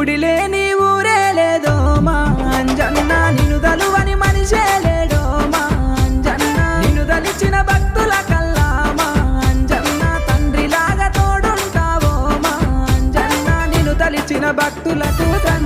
గుడి లేని ఊరే లేదో మా అంజన్న. నిన్ను తలువని మనిషే లేడో మా అంజన్న. నిన్ను తలిచిన భక్తుల కల్లా మా అంజన్న. తండ్రిలాగా తోడుంటావో మా అంజన్న. నిన్ను తలిచిన భక్తులకు తండ్రిలాగా భక్తులకు